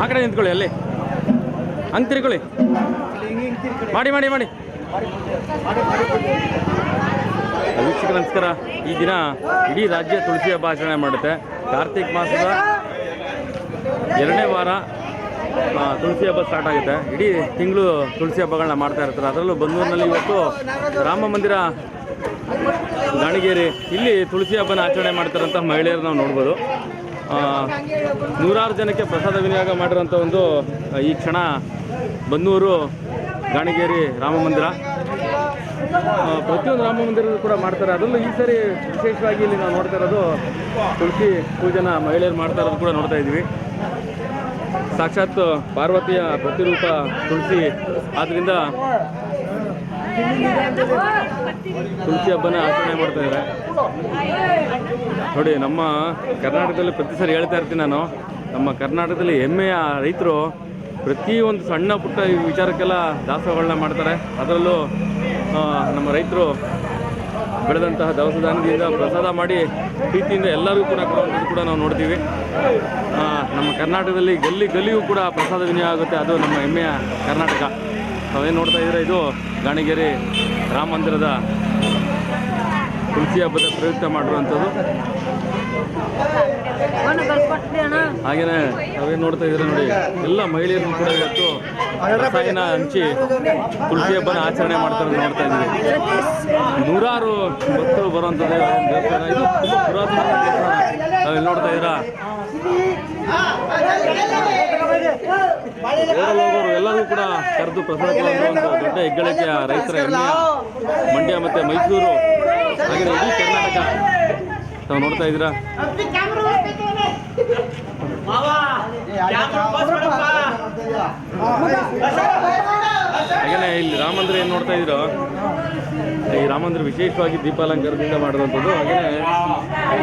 ಆ ಕಡೆ ನಿಂತ್ಕೊಳ್ಳಿ ಅಲ್ಲಿ. ಹಂಗೆ ತಿರ್ಕೊಳ್ಳಿ ಮಾಡಿ ಮಾಡಿ ಮಾಡಿ. ವೀಕ್ಷಕ ನಮಸ್ಕಾರ. ಈ ದಿನ ಇಡೀ ರಾಜ್ಯ ತುಳಸಿ ಹಬ್ಬ ಆಚರಣೆ ಮಾಡುತ್ತೆ. ಕಾರ್ತಿಕ್ ಮಾಸದ ಎರಡನೇ ವಾರ ತುಳಸಿ ಹಬ್ಬ ಸ್ಟಾರ್ಟ್ ಆಗುತ್ತೆ. ಇಡೀ ತಿಂಗಳು ತುಳಸಿ ಹಬ್ಬಗಳನ್ನ ಮಾಡ್ತಾ ಇರ್ತಾರೆ. ಅದರಲ್ಲೂ ಬಂದೂರಿನಲ್ಲಿ ಇವತ್ತು ರಾಮ ಮಂದಿರ, ದಾವಣಗೆರೆ, ಇಲ್ಲಿ ತುಳಸಿ ಹಬ್ಬನ ಆಚರಣೆ ಮಾಡ್ತಿರೋಂಥ ಮಹಿಳೆಯರು ನಾವು ನೋಡ್ಬೋದು. ನೂರಾರು ಜನಕ್ಕೆ ಪ್ರಸಾದ ವಿನಿಯೋಗ ಮಾಡಿರೋಂಥ ಒಂದು, ಈ ಕ್ಷಣ ಬನ್ನೂರು ಗಾಣಿಗೇರಿ ರಾಮ ಮಂದಿರ. ಪ್ರತಿಯೊಂದು ರಾಮ ಮಂದಿರದಲ್ಲೂ ಕೂಡ ಮಾಡ್ತಾರೆ. ಅದರಲ್ಲೂ ಈ ಸರಿ ವಿಶೇಷವಾಗಿ ಇಲ್ಲಿ ನಾವು ನೋಡ್ತಾ ಇರೋದು ತುಳಸಿ ಪೂಜೆನ ಮಹಿಳೆಯರು ಮಾಡ್ತಾ ಇರೋದು ಕೂಡ ನೋಡ್ತಾ ಇದ್ದೀವಿ. ಸಾಕ್ಷಾತ್ ಪಾರ್ವತಿಯ ಪ್ರತಿರೂಪ ತುಳಸಿ. ಆದ್ದರಿಂದ ತುಳಸಿ ಹಬ್ಬನ ಆಚರಣೆ ಮಾಡ್ತಾ ಇದ್ದಾರೆ. ನೋಡಿ, ನಮ್ಮ ಕರ್ನಾಟಕದಲ್ಲಿ ಪ್ರತಿ ಸರಿ ಹೇಳ್ತಾ ಇರ್ತೀನಿ ನಾನು. ನಮ್ಮ ಕರ್ನಾಟಕದಲ್ಲಿ ಹೆಮ್ಮೆಯ ರೈತರು ಪ್ರತಿಯೊಂದು ಸಣ್ಣ ಪುಟ್ಟ ವಿಚಾರಕ್ಕೆಲ್ಲ ದಾಸೋಹಗಳನ್ನ ಮಾಡ್ತಾರೆ. ಅದರಲ್ಲೂ ನಮ್ಮ ರೈತರು ಬೆಳೆದಂತಹ ದವಸ ಧಾನ್ಯದಿಂದ ಪ್ರಸಾದ ಮಾಡಿ ಪ್ರೀತಿಯಿಂದ ಎಲ್ಲರಿಗೂ ಕೂಡ ಕೊಡುವಂಥದ್ದು ಕೂಡ ನಾವು ನೋಡ್ತೀವಿ. ನಮ್ಮ ಕರ್ನಾಟಕದಲ್ಲಿ ಗಲ್ಲಿ ಗಲ್ಲಿಯೂ ಕೂಡ ಪ್ರಸಾದ ವಿನಿಯೋಗ ಆಗುತ್ತೆ. ಅದು ನಮ್ಮ ಹೆಮ್ಮೆಯ ಕರ್ನಾಟಕ. ನಾವೇನು ನೋಡ್ತಾ ಇದ್ರೆ ಇದು? ಗಾಣಿಗೇರಿ ರಾಮ ಮಂದಿರದ ತುಳಸಿ ಹಬ್ಬದ ಪ್ರಯುಕ್ತ ಮಾಡಿರುವಂಥದ್ದು. ಹಾಗೇನೆ ನಾವೇನು ನೋಡ್ತಾ ಇದ್ರೆ ನೋಡಿ, ಎಲ್ಲ ಮಹಿಳೆಯರು ಕೂಡ ಇವತ್ತು ರಸಾಯನ ಹಂಚಿ ತುಳಸಿ ಹಬ್ಬನ ಆಚರಣೆ ಮಾಡ್ತಾರೆ ನೋಡ್ತಾ ಇದ್ದೀವಿ. ನೂರಾರು ಭಕ್ತರು ಬರುವಂಥದ್ದು ದೇವಸ್ಥಾನ. ಇದು ತುಂಬ ಪುರಾತನ ದೇವಸ್ಥಾನ. ನಾವಿಲ್ಲಿ ನೋಡ್ತಾ ಇದ್ದೀರಾ? ಎಲ್ಲರೂ ಕೂಡ ಕರೆದು ಪ್ರಸಾದ ದೊಡ್ಡ ಹೆಗ್ಗಳಿಕೆ ರೈತರ ಮಂಡ್ಯ ಮತ್ತು ಮೈಸೂರು. ಹಾಗೆ ಇಡೀ ಕರ್ನಾಟಕ. ತಾವು ನೋಡ್ತಾ ಇದ್ದೀರಾ? ಹಾಗೇನೆ ಇಲ್ಲಿ ರಾಮಂದಿರ ಏನ್ ಏನು ನೋಡ್ತಾ ಇದ್ದೀರೋ? ಈ ರಾಮಂದಿರ ವಿಶೇಷವಾಗಿ ದೀಪಾಲಂಕಾರದಿಂದ ಮಾಡಿದಂಥದ್ದು. ಹಾಗೇನೆ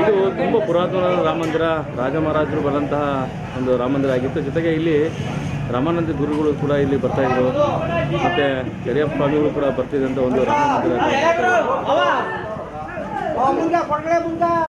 ಇದು ತುಂಬ ಪುರಾತನ ರಾಮಂದಿರ ರಾಜ ಮಹಾರಾಜರು ಬರುವಂತಹ ಒಂದು ರಾಮಂದ್ರ ಆಗಿತ್ತು. ಜೊತೆಗೆ ಇಲ್ಲಿ ರಾಮಾನಂದ ಗುರುಗಳು ಕೂಡ ಇಲ್ಲಿ ಬರ್ತಾ ಇದ್ರು. ಮತ್ತೆ ಯಡಿಯಪ್ಪ ಸ್ವಾಮಿಗಳು ಕೂಡ ಬರ್ತಿದ್ದಂಥ ಒಂದು ರಾಮ ಮಂದಿರ